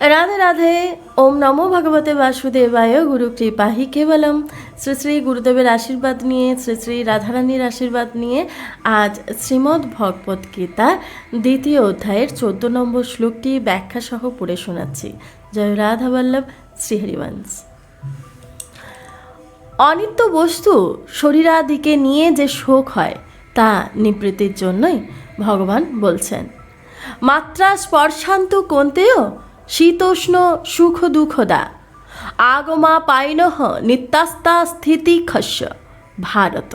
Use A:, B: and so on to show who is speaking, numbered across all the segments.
A: রাধে রাধে ওম নমো ভগবতে বাসুদেবায় গুরু কৃপাহি কেবলম শ্রী শ্রী গুরুদেবের আশীর্বাদ নিয়ে, শ্রী শ্রী রাধারানীর আশীর্বাদ নিয়ে আজ শ্রীমদ্ ভগবত গীতা দ্বিতীয় অধ্যায়ের চোদ্দ নম্বর শ্লোকটি ব্যাখ্যা সহ পড়ে শোনাচ্ছি। জয় রাধা বল্লভ শ্রীহরিবংশ অনিত্য বস্তু শরীরাদিকে নিয়ে যে শোক হয়, তা নিবৃত্তির জন্যই ভগবান বলছেন। মাত্রা স্পর্শান্ত কোনতেও শীতোষ্ণ সুখ দুঃখদা আগমা পাইনহ নিত্যাস্তা স্থিতি খস্য। ভারত।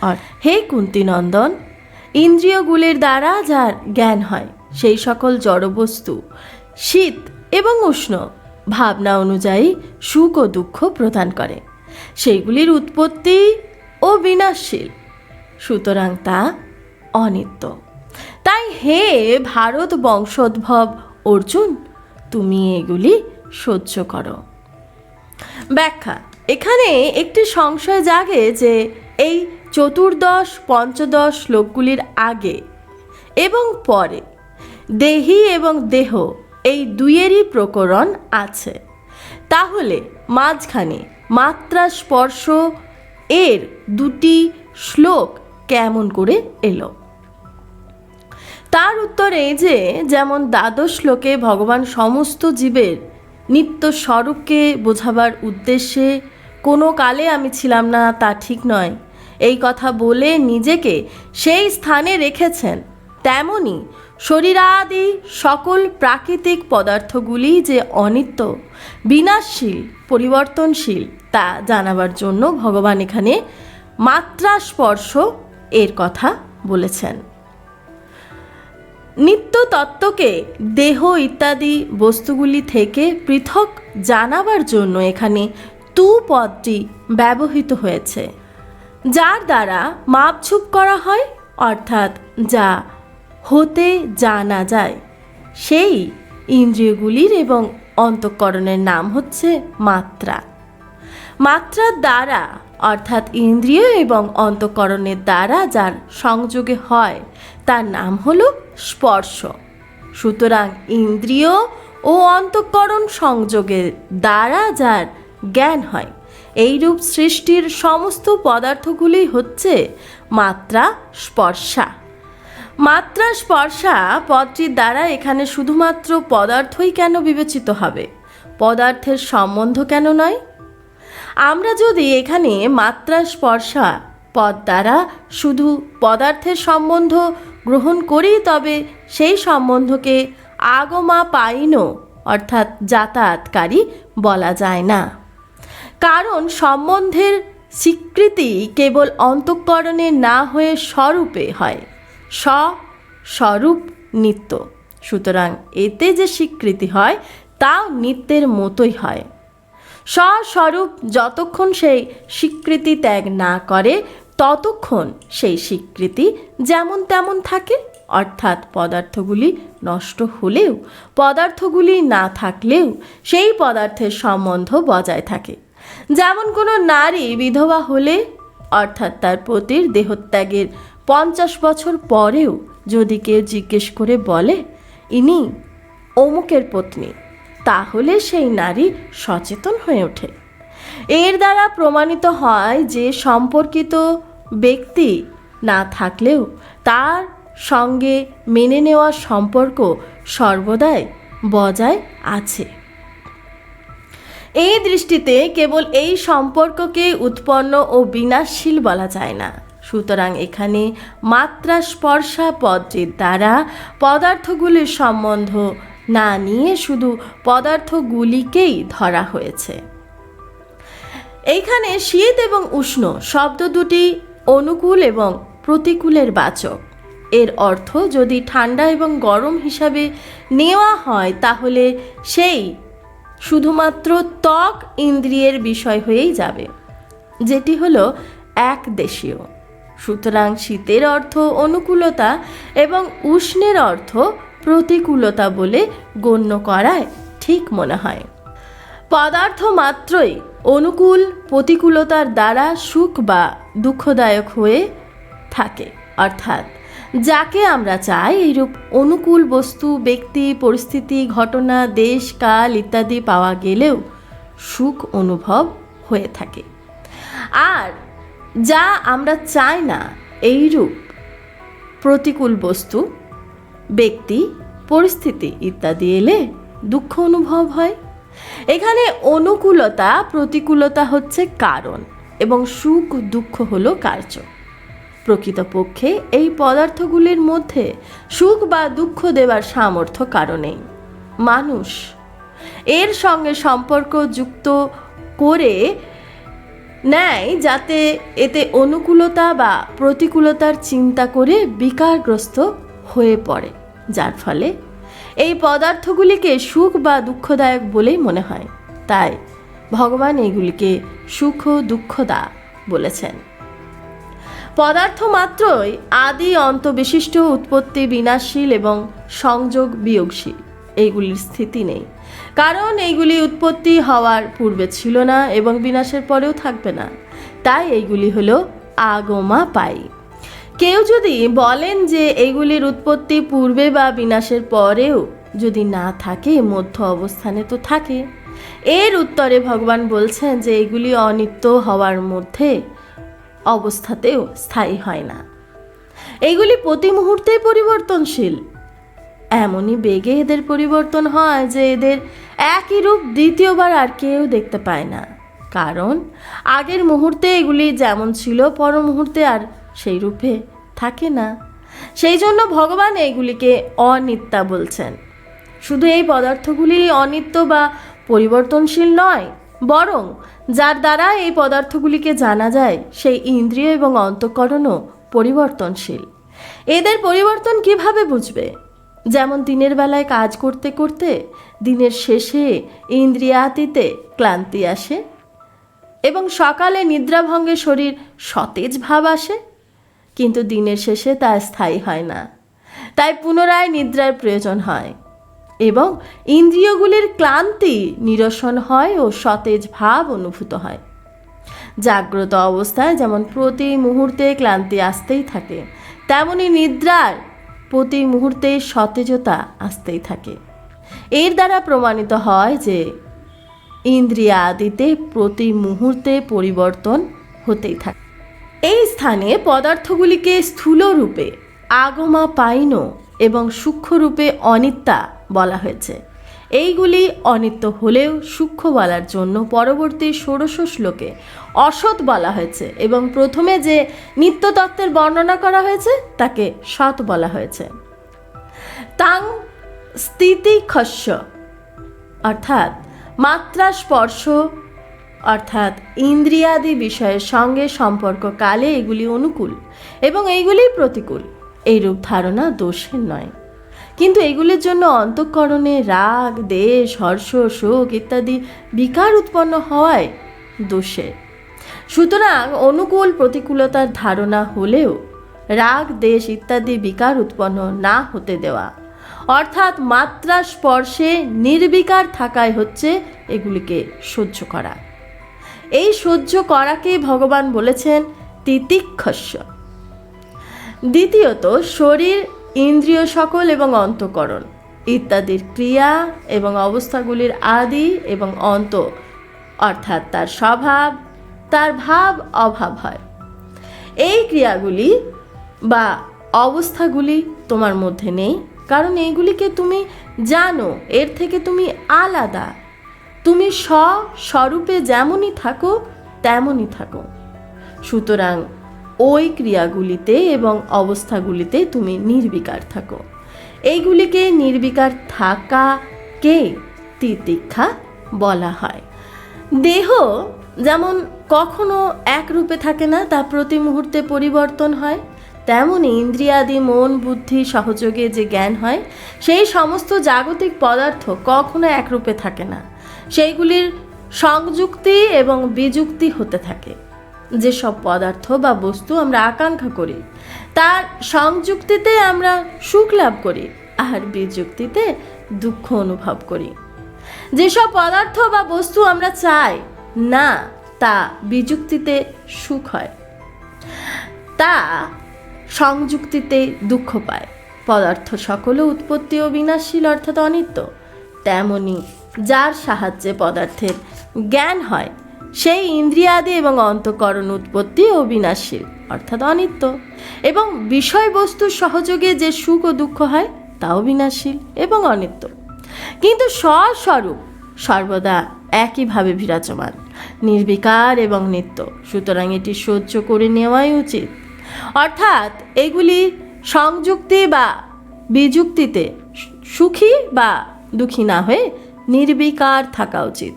A: আর হে কুন্তিনন্দন ইন্দ্রিয়গুলির দ্বারা যার জ্ঞান হয় সেই সকল জড়বস্তু শীত এবং উষ্ণ ভাবনা অনুযায়ী সুখ ও দুঃখ প্রদান করে। সেইগুলির উৎপত্তি ও বিনাশশীল। সুতরাং তা অনিত্য। তাই হে ভারত বংশোদ্ভব অর্জুন তুমি এগুলি সহ্য করো। ব্যাখ্যা। এখানে একটি সংশয় জাগে যে এই চতুর্দশ, পঞ্চদশ শ্লোকগুলির আগে এবং পরে দেহি এবং দেহ এই দুইয়েরই প্রকরণ আছে। তাহলে মাঝখানে মাত্রা স্পর্শ এর দুটি শ্লোক কেমন করে এলো? তার উত্তর এই যে, যেমন দ্বাদশ শ্লোকে ভগবান সমস্ত জীবের নিত্য স্বরূপকে বোঝাবার উদ্দেশ্যে, কোনো কালে আমি ছিলাম না, তা ঠিক নয়। এই কথা বলে নিজেকে সেই স্থানে রেখেছেন। তেমনি শরীরাদি সকল প্রাকৃতিক পদার্থগুলি যে অনিত্য, বিনাশশীল, পরিবর্তনশীল, তা জানাবার জন্য ভগবান এখানে মাত্রা স্পর্শ এর কথা বলেছেন। নিত্য তত্ত্বকে দেহ ইত্যাদি বস্তুগুলি থেকে পৃথক জানাবার জন্য এখানে তু পদটি ব্যবহৃত হয়েছে, যার দ্বারা মাপঝুপ করা হয়, অর্থাৎ যা হতে জানা যায়। সেই ইন্দ্রিয়গুলির এবং অন্তঃকরণের নাম হচ্ছে মাত্রা। মাত্রার দ্বারা, অর্থাৎ ইন্দ্রিয় এবং অন্তঃকরণের দ্বারা যার সংযোগে হয় তার নাম হলো স্পর্শ। সুতরাং ইন্দ্রিয় ও অন্তঃকরণ সংযোগের দ্বারা যার জ্ঞান হয়, এইরূপ সৃষ্টির সমস্ত পদার্থগুলি হচ্ছে মাত্রা স্পর্শা। মাত্রা স্পর্শা পদটির দ্বারা এখানে শুধুমাত্র পদার্থই কেন বিবেচিত হবে? পদার্থের সম্বন্ধ কেন নয়? আমরা যদি এখানে মাত্রা স্পর্শা পদ দ্বারা শুধু পদার্থের সম্বন্ধ গ্রহণ করি তবে সেই সম্বন্ধকে আগমা পাইন, অর্থাৎ যাতায়াতকারী, বলা যায় না। কারণ সম্বন্ধের স্বীকৃতি কেবল অন্তঃকরণে না হয়ে স্বরূপে হয়। স, স্বরূপ, নিত্য। সুতরাং এতে যে স্বীকৃতি হয়, তাও নিত্যের মতোই হয়। স্বস্বরূপ যতক্ষণ সেই স্বীকৃতি ত্যাগ না করে, ততক্ষণ সেই স্বীকৃতি যেমন তেমন থাকে। অর্থাৎ পদার্থগুলি নষ্ট হলেও, পদার্থগুলি না থাকলেও সেই পদার্থের সম্বন্ধ বজায় থাকে। যেমন কোনো নারী বিধবা হলে, অর্থাৎ তার পতির দেহত্যাগের পঞ্চাশ বছর পরেও যদি কেউ জিজ্ঞেস করে বলে, ইনি অমুকের পত্নী। তাহলে সেই নারী সচেতন হয়ে ওঠে। এর দ্বারা প্রমাণিত হয় যে সম্পর্কিত ব্যক্তি না থাকলেও তার সঙ্গে মেনে নেওয়া সম্পর্ক সর্বদাই বজায় আছে। এই দৃষ্টিতে কেবল এই সম্পর্ককে উৎপন্ন ও বিনাশশীল বলা যায় না। সুতরাং এখানে মাত্রা স্পর্শা পদটির দ্বারা পদার্থগুলির সম্বন্ধ না নিয়ে শুধু পদার্থগুলিকেই ধরা হয়েছে। এইখানে শীত এবং উষ্ণ শব্দ দুটি অনুকূল এবং প্রতিকূলের বাচক। এর অর্থ যদি ঠান্ডা এবং গরম হিসাবে নেওয়া হয়, তাহলে সেই শুধুমাত্র ত্বক ইন্দ্রিয়ের বিষয় হয়েই যাবে, যেটি হলো এক দেশীয় সুতরাং শীতের অর্থ অনুকূলতা এবং উষ্ণের অর্থ প্রতিকূলতা বলে গণ্য করায় ঠিক মনে হয়। পদার্থ মাত্রই অনুকূল প্রতিকূলতার দ্বারা সুখ বা দুঃখদায়ক হয়ে থাকে, অর্থাৎ যাকে আমরা চাই এইরূপ অনুকূল বস্তু, ব্যক্তি, পরিস্থিতি, ঘটনা, দেশ, কাল ইত্যাদি পাওয়া গেলেও সুখ অনুভব হয়ে থাকে। আর যা আমরা চাই না, এইরূপ প্রতিকূল বস্তু ব্যক্তি, পরিস্থিতি ইত্যাদি এলে দুঃখ অনুভব হয়। এখানে অনুকূলতা, প্রতিকূলতা হচ্ছে কারণ এবং সুখ, দুঃখ হলো কার্য। প্রকৃতপক্ষে এই পদার্থগুলির মধ্যে সুখ বা দুঃখ দেওয়ার সামর্থ্য কারণেই মানুষ এর সঙ্গে সম্পর্ক যুক্ত করে নেয় যাতে এতে অনুকূলতা বা প্রতিকূলতার চিন্তা করে বিকারগ্রস্ত হয়ে পড়ে। যার ফলে এই পদার্থগুলিকে সুখ বা দুঃখদায়ক বলেই মনে হয়। তাই ভগবান এগুলিকে সুখ, দুঃখদা বলেছেন। পদার্থ মাত্রই আদি অন্তবিশিষ্ট উৎপত্তি বিনাশশীল এবং সংযোগ বিয়োগশীল। এইগুলির স্থিতি নেই। কারণ এইগুলি উৎপত্তি হওয়ার পূর্বে ছিল না এবং বিনাশের পরেও থাকবে না। তাই এইগুলি হলো আগমা পাই। কেউ যদি বলেন যে এগুলির উৎপত্তি পূর্বে বা বিনাশের পরেও যদি না থাকে, মধ্য অবস্থানে তো থাকে। এর উত্তরে ভগবান বলছেন যে এগুলি অনিত্য হওয়ার মধ্যে অবস্থাতেও স্থায়ী হয় না। এইগুলি প্রতি মুহূর্তেই পরিবর্তনশীল। এমনই বেগে এদের পরিবর্তন হয় যে এদের একই রূপ দ্বিতীয়বার আর কেউ দেখতে পায় না। কারণ আগের মুহূর্তে এগুলি যেমন ছিল পর মুহূর্তে আর সেই রূপে থাকে না। সেই জন্য ভগবান এইগুলিকে অনিত্যা বলছেন। শুধু এই পদার্থগুলি অনিত্য বা পরিবর্তনশীল নয়, বরং যার দ্বারা এই পদার্থগুলিকে জানা যায়, সেই ইন্দ্রিয় এবং অন্তঃকরণও পরিবর্তনশীল। এদের পরিবর্তন কীভাবে বুঝবে? যেমন দিনের বেলায় কাজ করতে করতে, দিনের শেষে ইন্দ্রিয়াতীতে ক্লান্তি আসে এবং সকালে নিদ্রাভঙ্গে শরীর সতেজ ভাব আসে। কিন্তু দিনের শেষে তা স্থায়ী হয় না। তাই পুনরায় নিদ্রার প্রয়োজন হয় এবং ইন্দ্রিয়গুলির ক্লান্তি নিরসন হয় ও সতেজ ভাব অনুভূত হয়। জাগ্রত অবস্থায় যেমন প্রতি মুহূর্তে ক্লান্তি আসতেই থাকে, তেমনি নিদ্রার প্রতি মুহূর্তে সতেজতা আসতেই থাকে। এর দ্বারা প্রমাণিত হয় যে ইন্দ্রিয়া আদিতে প্রতি মুহূর্তে পরিবর্তন হতেই থাকে। এই স্থানে পদার্থগুলিকে স্থূল রূপে আগমা পাইন এবং সূক্ষ্ম রূপে অনিত্যা বলা হয়েছে। এইগুলি অনিত্য হলেও সূক্ষ্ম বলার জন্য পরবর্তী ষোড়শ শ্লোকে অসৎ বলা হয়েছে এবং প্রথমে যে নিত্যতত্ত্বের বর্ণনা করা হয়েছে, তাকে সৎ বলা হয়েছে। তাং স্থিতি খস্য, অর্থাৎ মাত্রা স্পর্শ অর্থাৎ ইন্দ্রিয়াদি বিষয়ের সঙ্গে সম্পর্ক কালে এগুলি অনুকূল এবং এইগুলি প্রতিকূল। এইরূপ ধারণা দোষের নয়। কিন্তু এগুলির জন্য অন্তঃকরণে রাগ, দেশ, হর্ষ, শোক ইত্যাদি বিকার উৎপন্ন হওয়ায় দোষের। সুতরাং অনুকূল প্রতিকূলতার ধারণা হলেও রাগ, দেশ ইত্যাদি বিকার উৎপন্ন না হতে দেওয়া। অর্থাৎ মাত্রা স্পর্শে নির্বিকার থাকায় হচ্ছে এগুলিকে সহ্য করা। এই সহ্য করাকে ভগবান বলেছেন তিতিক্ষস্য। দ্বিতীয়ত, শরীর, ইন্দ্রিয় সকল এবং অন্তকরণ ইত্যাদির ক্রিয়া এবং অবস্থাগুলির আদি এবং অন্ত, অর্থাৎ তার স্বভাব, তার ভাব, অভাব হয়। এই ক্রিয়াগুলি বা অবস্থাগুলি তোমার মধ্যে নেই, কারণ এইগুলিকে তুমি জানো, এর থেকে তুমি আলাদা। তুমি স্বস্বরূপে যেমনই থাকো, তেমনই থাকো। সুতরাং ওই ক্রিয়াগুলিতে এবং অবস্থাগুলিতে তুমি নির্বিকার থাকো। এইগুলিকে নির্বিকার থাকাকে তিতিক্ষা বলা হয়। দেহ যেমন কখনো এক রূপে থাকে না, তা প্রতি মুহূর্তে পরিবর্তন হয়। তেমনই ইন্দ্রিয়াদি, মন, বুদ্ধি, সহযোগে যে জ্ঞান হয়, সেই সমস্ত জাগতিক পদার্থ কখনো একরূপে থাকে না। সেইগুলির সংযুক্তি এবং বিযুক্তি হতে থাকে। যেসব পদার্থ বা বস্তু আমরা আকাঙ্ক্ষা করি, তার সংযুক্তিতে আমরা সুখ লাভ করি আর বিযুক্তিতে দুঃখ অনুভব করি। যেসব পদার্থ বা বস্তু আমরা চাই না, তা বিযুক্তিতে সুখ হয়। তা সংযুক্তিতে দুঃখ পায়। পদার্থ সকল উৎপত্তি ও বিনাশশীল, অর্থাৎ অনিত্য। তেমনি যার সাহায্যে পদার্থের জ্ঞান হয়। সেই ইন্দ্রিয়াদি এবং অন্তকরণ উৎপত্তি ও বিনাশশীল, অর্থাৎ অনিত্য। এবং বিষয়বস্তুর সহযোগে যে সুখ ও দুঃখ হয়, তাও বিনাশশীল এবং অনিত্য। কিন্তু স্বস্বরূপ সর্বদা একইভাবে বিরাজমান, নির্বিকার এবং নিত্য। সুতরাং এটি সহ্য করে নেওয়াই উচিত। অর্থাৎ এগুলি সংযুক্তি বা বিযুক্তিতে সুখী বা দুঃখী না হয়ে নির্বিকার থাকা উচিত।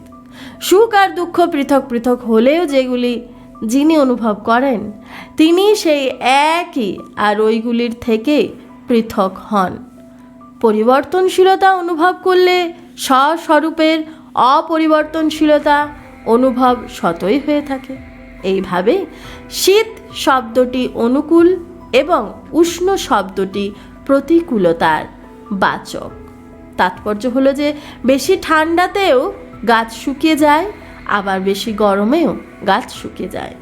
A: সুখ আর দুঃখ পৃথক পৃথক হলেও যেগুলি যিনি অনুভব করেন, তিনি সেই একই আর ওইগুলির থেকে পৃথক হন। পরিবর্তনশীলতা অনুভব করলে স্বস্বরূপের অপরিবর্তনশীলতা অনুভব সতই হয়ে থাকে। এইভাবে শীত শব্দটি অনুকূল এবং উষ্ণ শব্দটি প্রতিকূলতার বাচক। তাৎপর্য হলো যে বেশি ঠান্ডাতেও গাছ শুকিয়ে যায়, আবার বেশি গরমেও গাছ শুকিয়ে যায়।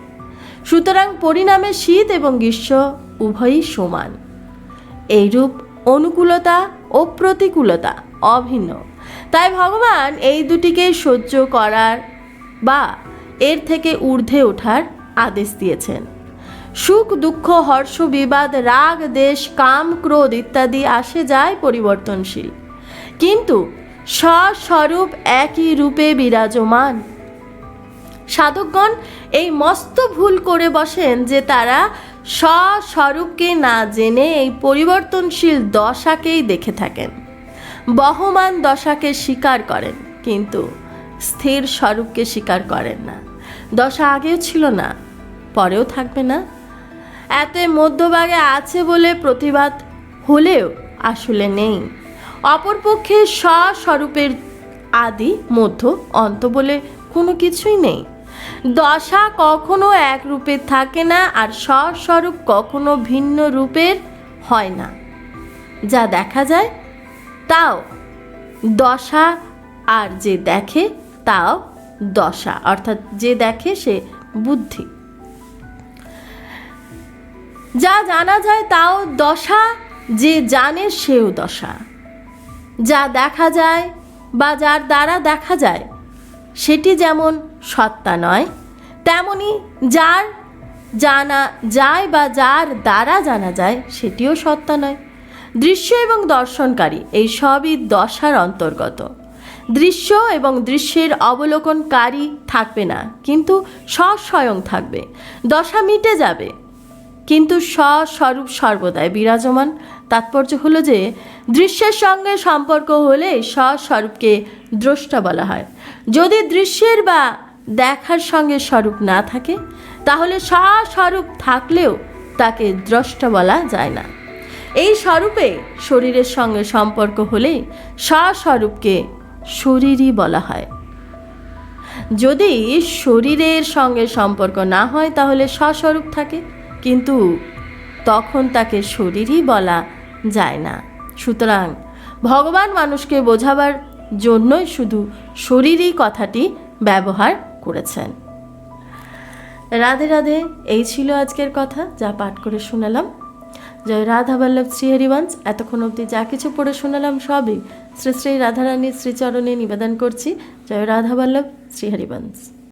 A: সুতরাং পরিণামে শীত এবং গ্রীষ্ম উভয়ই সমান। এইরূপ অনুকূলতা ও প্রতিকূলতা অভিন্ন। তাই ভগবান এই দুটিকে সহ্য করার বা এর থেকে ঊর্ধ্বে ওঠার আদেশ দিয়েছেন। সুখ, দুঃখ, হর্ষ, বিবাদ, রাগ, দেশ, কাম, ক্রোধ ইত্যাদি আসে যায় পরিবর্তনশীল। কিন্তু স্বস্বরূপ একই রূপে বিরাজমান। সাধকগণ এই মস্ত ভুল করে বসেন যে তারা স্বস্বরূপকে না জেনে এই পরিবর্তনশীল দশাকেই দেখে থাকেন। বহমান দশাকে স্বীকার করেন, কিন্তু স্থির স্বরূপকে স্বীকার করেন না। দশা আগেও ছিল না, পরেও থাকবে না। এতে মধ্যভাগে আছে বলে প্রতিবাদ হলেও আসলে নেই। অপরপক্ষে স্বস্বরূপের আদি, মধ্য, অন্ত বলে কোনো কিছুই নেই। দশা কখনো এক রূপের থাকে না আর স্বস্বরূপ কখনো ভিন্ন রূপের হয় না। যা দেখা যায়, তাও দশা আর যে দেখে, তাও দশা। অর্থাৎ যে দেখে, সে বুদ্ধি। যা জানা যায়, তাও দশা। যে জানে, সেও দশা। যা দেখা যায় বা যার দ্বারা দেখা যায়, সেটি যেমন সত্তা নয়, তেমনি যার জানা যায় বা যার দ্বারা জানা যায়, সেটিও সত্তা নয়। দৃশ্য এবং দর্শনকারী এই সবই দশার অন্তর্গত। দৃশ্য এবং দৃশ্যের অবলোকনকারী থাকবে না, কিন্তু স্বস্বয়ং থাকবে। দশা মিটে যাবে। কিন্তু স্বস্বরূপ সর্বদাই বিরাজমান। তাৎপর্য হলো যে, দৃশ্যের সঙ্গে সম্পর্ক হলে স্বস্বরূপকে দ্রষ্টা বলা হয়। যদি দৃশ্যের বা দেখার সঙ্গে স্বরূপ না থাকে, তাহলে স্বস্বরূপ থাকলেও তাকে দ্রষ্টা বলা যায় না। এই স্বরূপে শরীরের সঙ্গে সম্পর্ক হলে স্বস্বরূপকে শরীরই বলা হয়। যদি শরীরের সঙ্গে সম্পর্ক না হয়, তাহলে স্বস্বরূপ থাকে। কিন্তু তখন তাকে শরীরই বলা যায় না। সুতরাং ভগবান মানুষকে বোঝাবার জন্যই শুধু শরীরই কথাটি ব্যবহার করেছেন। রাধে রাধে, এই ছিল আজকের কথা যা পাঠ করে শোনালাম। জয় রাধা বল্লভ শ্রীহরিবংশ এতক্ষণ অবধি যা কিছু পড়ে শোনালাম সবই শ্রী শ্রী রাধারানীর শ্রীচরণে নিবেদন করছি। জয় রাধা বল্লভ শ্রীহরিবংশ